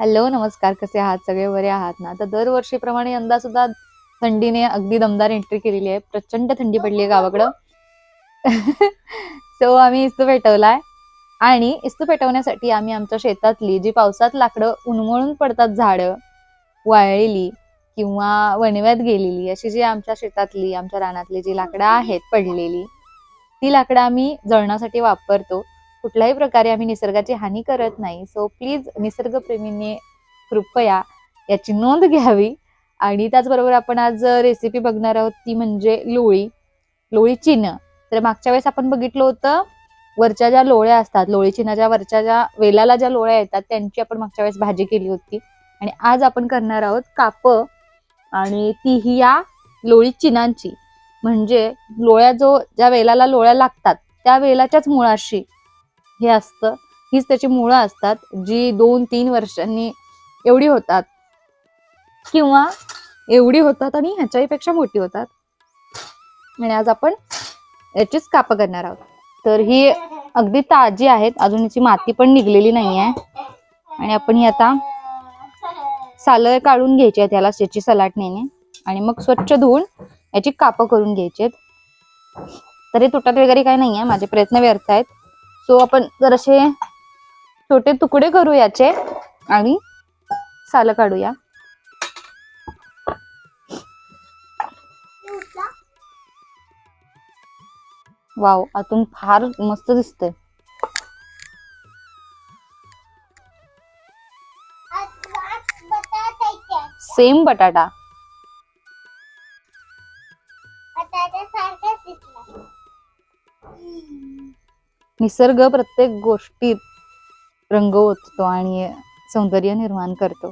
Hello नमस्कार. कसे आहात? सगळे बरे आहात ना? तर दरवर्षीप्रमाणे यंदा सुद्धा थंडीने अगदी दमदार एंट्री केलेली आहे. प्रचंड थंडी पडली आहे गावाकडं. सो आम्ही इस्तू पेटवलाय. आणि इस्तू पेटवण्यासाठी आम्ही आमच्या शेतातली जी पावसात लाकडं उन्मळून पडतात झाडं वाळलेली किंवा वणव्यात गेलेली अशी जी आमच्या शेतातली आमच्या रानातली जी लाकडं आहेत पडलेली ती लाकडं आम्ही जळणासाठी वापरतो. कुठल्याही प्रकारे आम्ही निसर्गाची हानी करत नाही. सो प्लीज निसर्गप्रेमींनी कृपया याची नोंद घ्यावी. आणि त्याचबरोबर आपण आज रेसिपी बघणार आहोत ती म्हणजे लोळी. लोळी चिन्ह. तर मागच्या वेळेस आपण बघितलं होतं वरच्या ज्या लोळ्या असतात लोळी चिन्हाच्या वरच्या ज्या वेलाला ज्या लोळ्या येतात त्यांची आपण मागच्या वेळेस भाजी केली होती. आणि आज आपण करणार आहोत काप. आणि तीही या लोळी चिनांची म्हणजे लोळ्या जो ज्या वेलाला लोळ्या लागतात त्या वेलाच्याच मुळाशी हे असतं. हीच त्याची मुळं असतात जी दोन तीन वर्षांनी एवढी होतात. किंवा एवढी होतात आणि ह्याच्याही पेक्षा मोठी होतात. आणि आज आपण याचीच कापं करणार आहोत. तर ही अगदी ताजी आहेत अजून याची माती पण निघलेली नाही आहे आणि आपण ही आता सालं काढून घ्यायची आहेत याला याची सलाटणीने आणि मग स्वच्छ धुवून याची कापं करून घ्यायची आहेत. तरी तुटत वगैरे काही नाही आहे माझे प्रयत्न व्यर्थ आहेत. सो आपण जरासे छोटे तुकडे करू याचे आणि सालं काढूया. वाव आतून फार मस्त दिसतंय. सेम बटाटा. निसर्ग प्रत्येक गोष्टीत रंग ओततो आणि सौंदर्य निर्माण करतो.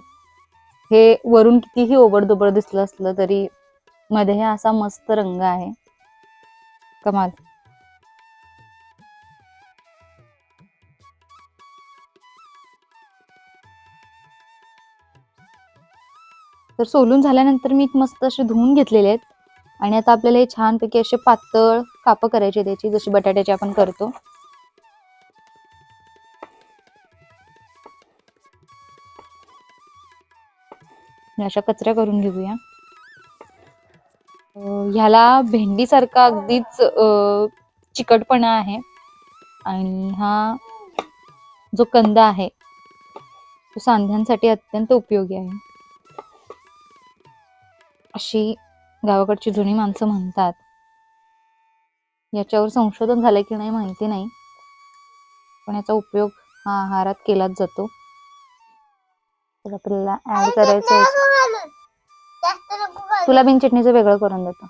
हे वरून कितीही ओबडदोबड दिसलं असलं तरी मध्ये हा असा मस्त रंग आहे. कमाल. तर सोलून झाल्यानंतर मी मस्त असे धुवून घेतलेले आहेत. आणि आता आपल्याला हे छानपैकी असे पातळ कापं करायचे त्याची जशी बटाट्याची आपण करतो. अशा कचऱ्या करून घेऊया. ह्याला भेंडीसारखा अगदीच चिकटपणा आहे. आणि हा जो कंद आहे तो सांध्यांसाठी अत्यंत उपयोगी आहे. अशी गावाकडची जुनी माणसं म्हणतात. याच्यावर संशोधन झालंय की नाही माहिती नाही. पण याचा उपयोग हा आहारात केलाच जातो. तर आपल्याला ऍड करायचं तुला बिन चटणीचं वेगळं करून देतो.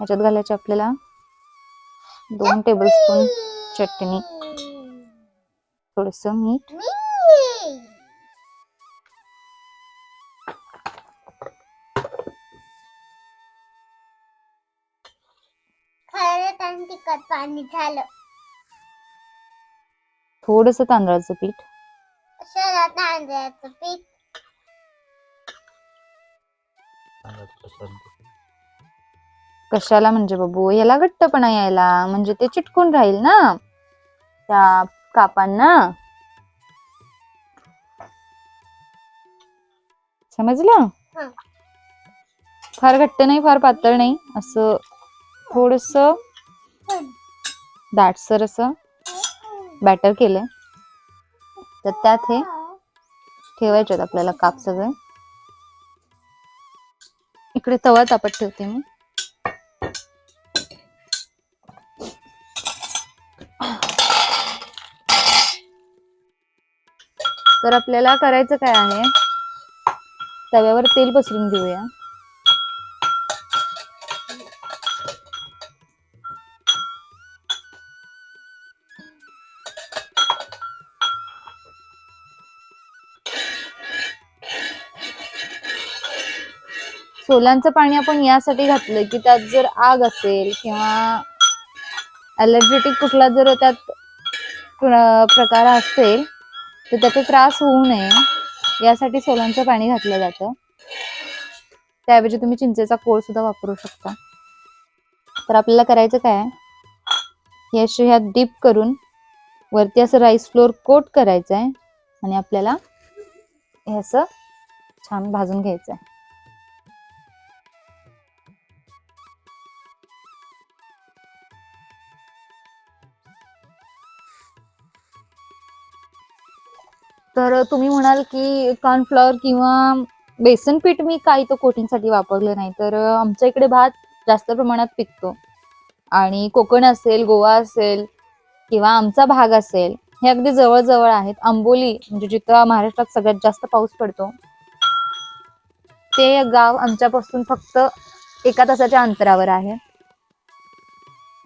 ह्याच्यात घालायचे आपल्याला दोन टेबलस्पून चटणी. थोडस मीठ. पाणी झालं. थोडस तांदळाचं पीठ. तांदळाचं पीठ. कशाला म्हणजे बाबू? याला घट्टपणा यायला. म्हणजे ते चिटकून राहील ना? त्या कापांना? समजलं? हं. फार घट्ट नाही फार पातळ नाही. असं थोडस दाटसर असं बॅटर केलंय तर त्यात हे ठेवायचे आपल्याला काप सगळे. इकडे तवा तापत ठेवते मी. तर आपल्याला करायचं काय आहे? तव्यावर तेल पसरून घेऊया. सोलांचं पाणी आपण यासाठी घातलं की त्यात जर आग असेल किंवा अलर्जेटिक कुठला जर त्यात प्रकार असेल तर त्याचा त्रास होऊ नये. यासाठी सोलांचं पाणी घातलं जातं. त्याऐवजी तुम्ही चिंचेचा कोळ सुद्धा वापरू शकता. तर आपल्याला करायचं काय? आहे? हे असे ह्यात डीप करून वरती असं राईस फ्लोअर कोट करायचं आहे आणि आपल्याला हे असं छान भाजून घ्यायचं आहे तर तुम्ही म्हणाल की कॉर्नफ्लॉवर किंवा बेसन पीठ मी काही तो कोटिंगसाठी वापरलं नाही. तर आमच्या इकडे भात जास्त प्रमाणात पिकतो. आणि कोकण असेल गोवा असेल किंवा आमचा भाग असेल हे अगदी जवळजवळ आहेत. आंबोली म्हणजे जिथं महाराष्ट्रात सगळ्यात जास्त पाऊस पडतो ते गाव आमच्यापासून फक्त एका तासाच्या अंतरावर आहे.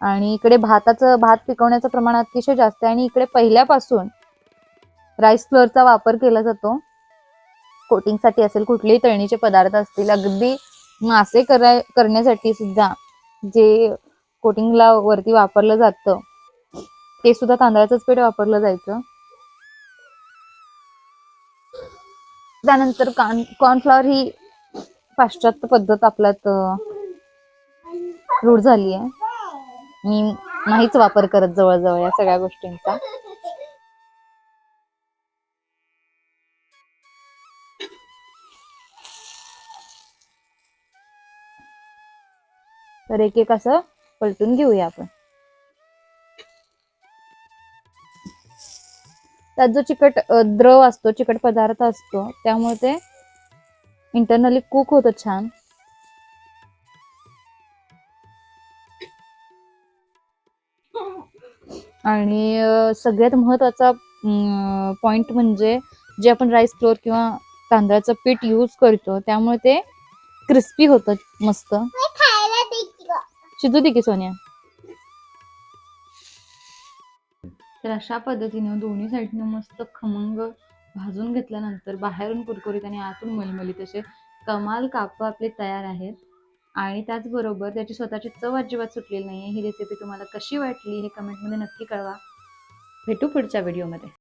आणि इकडे भाताचं भात पिकवण्याचं प्रमाण अतिशय जास्त आहे. आणि इकडे पहिल्यापासून राईस फ्लोअरचा वापर केला जातो. कोटिंगसाठी असेल कुठलेही तळणीचे पदार्थ असतील अगदी मासे कराय करण्यासाठी सुद्धा जे कोटिंगला वरती वापरलं जातं ते सुद्धा तांदळाचंच पीठ वापरलं जायचं. त्यानंतर कॉर्न कॉर्नफ्लॉवर ही पाश्चात्य पद्धत आपल्यात रूढ झाली आहे मी नाहीच वापर करत जवळजवळ या सगळ्या गोष्टींचा. तर एक एक असं पलटून घेऊया आपण. त्यात जो चिकट द्रव असतो चिकट पदार्थ असतो त्यामुळे ते इंटरनली कुक होतं छान. आणि सगळ्यात महत्त्वाचा पॉइंट म्हणजे जे आपण राईस फ्लोअर किंवा तांदळाचं पीठ यूज करतो त्यामुळे ते क्रिस्पी होतं मस्त. शिजू दे की सोन्या. तर अशा पद्धतीने दोन्ही साईडनं मस्त खमंग भाजून घेतल्यानंतर बाहेरून कुरकुरीत आणि आतून मलमलीत असे कमाल कापं आपले तयार आहेत. आणि त्याचबरोबर त्याची स्वतःची चव अजिबात सुटलेली नाही आहे ही रेसिपी तुम्हाला कशी वाटली हे कमेंटमध्ये नक्की कळवा. भेटू पुढच्या व्हिडिओमध्ये